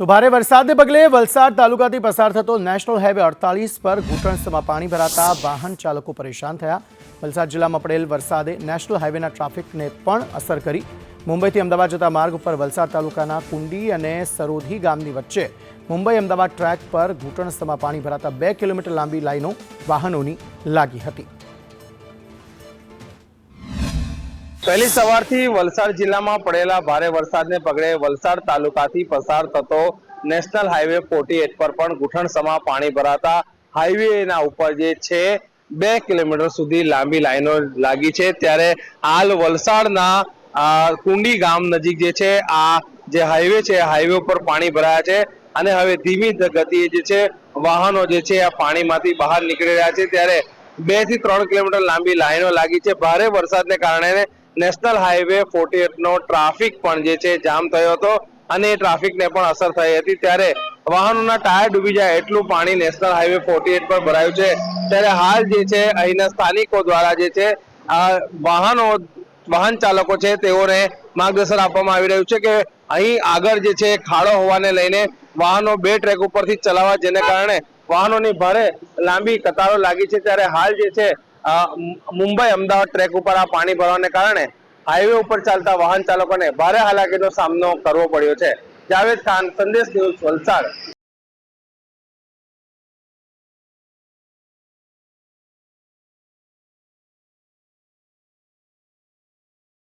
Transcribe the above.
તો ભારે વરસાદને પગલે વલસાડ તાલુકાથી પસાર થતો નેશનલ હાઈવે અડતાલીસ પર ઘૂંટણસમાં પાણી ભરાતા વાહન ચાલકો પરેશાન થયા. વલસાડ જિલ્લામાં પડેલ વરસાદે નેશનલ હાઈવેના ટ્રાફિકને પણ અસર કરી. મુંબઈથી અમદાવાદ જતા માર્ગ ઉપર વલસાડ તાલુકાના કુંડી અને સરોધી ગામની વચ્ચે મુંબઈ અમદાવાદ ટ્રેક પર ઘૂંટણસમાં પાણી ભરાતા બે કિલોમીટર લાંબી લાઈનો વાહનોની લાગી હતી. પહેલી સવારથી વલસાડ જિલ્લામાં પડેલા ભારે વરસાદને પગલે વલસાડ તાલુકાથી પસાર થતો નેશનલ હાઈવે ફોર્ટી એટ પર પણ ગુઠણસમાં પાણી ભરાતા હાઈવેના ઉપર જે છે, બે કિલોમીટર સુધી લાંબી લાઈનો લાગી છે. ત્યારે હાલ વલસાડના કુંડી ગામ નજીક જે છે, આ જે હાઈવે છે હાઈવે ઉપર પાણી ભરાયા છે અને હવે ધીમી ગતિએ જે છે, વાહનો જે છે, આ પાણીમાંથી બહાર નીકળી રહ્યા છે. ત્યારે બેથી ત્રણ કિલોમીટર લાંબી લાઈનો લાગી છે. ભારે વરસાદને કારણે નેશનલ હાઈવે ફોર્ટી નો ટ્રાફિક પણ જે છે જામ થયો હતો અને એ ટ્રાફિકને પણ અસર થઈ હતી. ત્યારે વાહનોના ટાયર ડૂબી જાય એટલું પાણી નેશનલ હાઈવે ફોર્ટી પર ભરાયું છે. ત્યારે હાલ જે છે અહીંના સ્થાનિકો દ્વારા જે છે આ વાહનો, વાહન ચાલકો છે તેઓને માર્ગદર્શન આપવામાં આવી રહ્યું છે કે અહીં આગળ જે છે ખાડો હોવાને લઈને વાહનો બે ટ્રેક ઉપરથી ચલાવવા જેને કારણે વાહનોની ભારે લાંબી કતારો લાગી છે. ત્યારે હાલ જે છે મુંબઈ અમદાવાદ ટ્રેક ઉપર આ પાણી ભરવાને કારણે હાઈવે ઉપર ચાલતા વાહન ચાલકોને ભારે હાલાકીનો સામનો કરવો પડ્યો છે. જાવેદ ખાન, સંદેશ ન્યૂઝ વલસાડ.